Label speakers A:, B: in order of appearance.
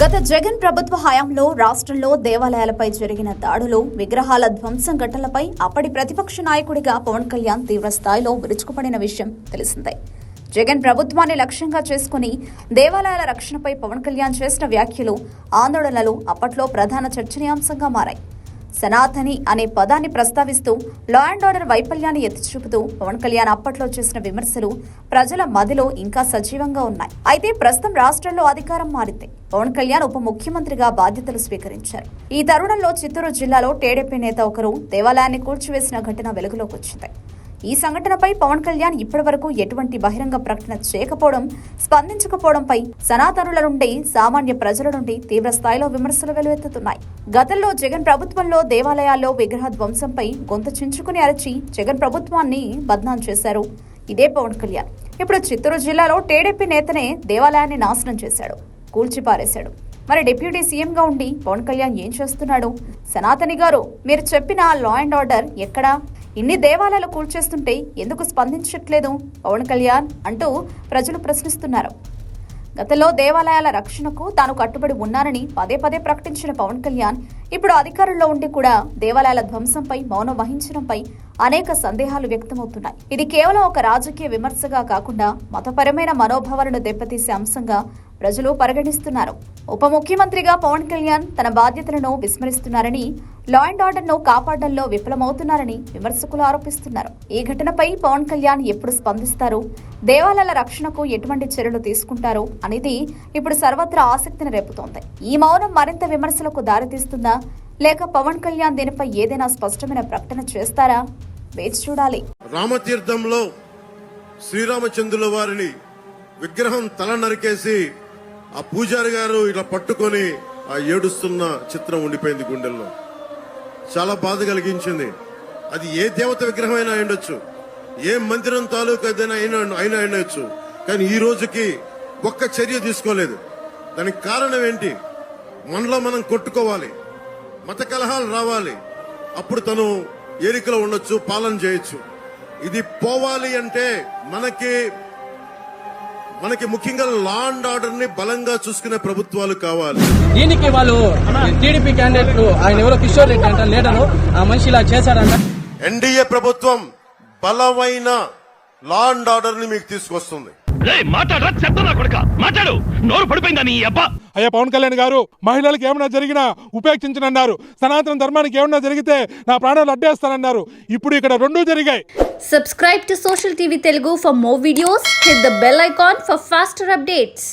A: గత జగన్ ప్రభుత్వ హయాంలో రాష్ట్రంలో దేవాలయాలపై జరిగిన దాడులు విగ్రహాల ధ్వంసం ఘటనలపై అప్పటి ప్రతిపక్ష నాయకుడిగా పవన్ కళ్యాణ్ తీవ్ర స్థాయిలో విరుచుకుపడిన విషయం తెలిసిందే. జగన్ ప్రభుత్వాన్ని లక్ష్యంగా చేసుకుని దేవాలయాల రక్షణపై పవన్ కళ్యాణ్ చేసిన వ్యాఖ్యలు ఆందోళనలు అప్పట్లో ప్రధాన చర్చనీయాంశంగా మారాయి. సనాతని అనే పదాన్ని ప్రస్తావిస్తూ లా అండ్ ఆర్డర్ వైఫల్యాన్ని ఎత్తి చూపుతూ పవన్ కళ్యాణ్ అప్పట్లో చేసిన విమర్శలు ప్రజల మదిలో ఇంకా సజీవంగా ఉన్నాయి. అయితే ప్రస్తుతం రాష్ట్రంలో అధికారం మారింది. పవన్ కళ్యాణ్ ఉప ముఖ్యమంత్రిగా బాధ్యతలు స్వీకరించారు. ఈ తరుణంలో చిత్తూరు జిల్లాలో టీడీపీ నేత ఒకరు దేవాలయాన్ని కూల్చివేసిన ఘటన వెలుగులోకి వచ్చింది. ఈ సంఘటనపై పవన్ కళ్యాణ్ ఇప్పటివరకు ఎటువంటి బహిరంగ ప్రకటన చేయకపోవడం స్పందించకపోవడంపై సనాతనుల నుండి సామాన్య ప్రజల నుండి తీవ్ర స్థాయిలో విమర్శలు వెలువెత్తుతున్నాయి. గతంలో జగన్ ప్రభుత్వంలో దేవాలయాల్లో విగ్రహ ధ్వంసంపై గొంత చించుకుని అరచి జగన్ ప్రభుత్వాన్ని బద్నాం చేశారు. ఇదే పవన్ కళ్యాణ్. ఇప్పుడు చిత్తూరు జిల్లాలో టీడీపీ నేతనే దేవాలయాన్ని నాశనం చేశాడు కూల్చిపారేశాడు. మరి డిప్యూటీ సీఎంగా ఉండి పవన్ కళ్యాణ్ ఏం చేస్తున్నాడు? సనాతని గారు మీరు చెప్పిన లా అండ్ ఆర్డర్ ఎక్కడా? ఇన్ని దేవాలయాలు కూల్చేస్తుంటే ఎందుకు స్పందించట్లేదు? పవన్ కళ్యాణ్ అంటూ ప్రజలు ప్రశ్నిస్తున్నారు. గతంలో దేవాలయాల రక్షణకు తాను కట్టుబడి ఉన్నానని పదే పదే ప్రకటించిన పవన్ కళ్యాణ్ ఇప్పుడు అధికారంలో ఉండి కూడా దేవాలయాల ధ్వంసంపై మౌనం వహించడంపై అనేక సందేహాలు వ్యక్తమవుతున్నాయి. ఇది కేవలం ఒక రాజకీయ విమర్శగా కాకుండా మతపరమైన మనోభావాలను దెబ్బతీసే అంశంగా ప్రజలు పరిగణిస్తున్నారు. ఉప ముఖ్యమంత్రిగా పవన్ కళ్యాణ్ తన బాధ్యతలను విస్మరిస్తున్నారని లా అండ్ ఆర్డర్ను కాపాడడంలో విఫలమవుతున్నారని విమర్శకులు ఆరోపిస్తున్నారు. ఈ ఘటనపై పవన్ కళ్యాణ్ ఎప్పుడు స్పందిస్తారు? దేవాలయాల రక్షణకు ఎటువంటి చర్యలు తీసుకుంటారు? అనేది ఇప్పుడు సర్వత్రా ఆసక్తిని రేపుతోంది. ఈ మౌనం మరింత విమర్శలకు దారితీస్తుందా? లేక పవన్ కళ్యాణ్ దీనిపై ఏదైనా స్పష్టమైన ప్రకటన చేస్తారా? వేచి చూడాలి.
B: రామతీర్థంలో శ్రీరామచంద్రుల వారిని విగ్రహం తల నరికేసి ఆ పూజారి గారు ఇట్లా పట్టుకొని ఆ ఏడుస్తున్న చిత్రం ఉండిపోయింది గుండెల్లో. చాలా బాధ కలిగించింది. అది ఏ దేవత విగ్రహం అయినా ఉండొచ్చు ఏ మందిరం తాలూకు ఏదైనా అయినా అయినా ఉండొచ్చు కానీ ఈ రోజుకి ఒక్క చర్య తీసుకోలేదు. దానికి కారణం ఏంటి? మనలో మనం కొట్టుకోవాలి. మత కలహాలు రావాలి. అప్పుడు తను ఏరికలో ఉండొచ్చు పాలన చేయొచ్చు. ఇది పోవాలి అంటే మనకి మనకి ముఖ్యంగా లా అండ్ ఆర్డర్ని బలంగా చూసుకునే ప్రభుత్వాలు కావాలి.
C: దీనికి వాళ్ళు టీడీపీ క్యాండిడేట్లు ఆయన ఎవరో కిషోర్ రెడ్డి అంట లీడరు ఆ మనిషి ఇలా చేశాడంట.
B: ఎన్డీఏ ప్రభుత్వం బలమైన లా అండ్ ఆర్డర్ని మీకు తీసుకొస్తుంది.
D: మాట్లాడరా చెప్తా నా కొడుక? మాట్లాడు. నోరు పడిపోయిందా నీ అబ్బా?
E: అయ్యా పవన్ కళ్యాణ్ గారు మహిళలకు ఏమైనా జరిగినా ఉపేక్షించనన్నారు. సనాతన ధర్మానికి ఏమైనా జరిగితే నా ప్రాణాలు అడ్డేస్తానన్నారు. ఇప్పుడు ఇక్కడ రెండూ జరిగాయి.
F: Subscribe to social TV Telugu for more videos hit the bell icon for faster updates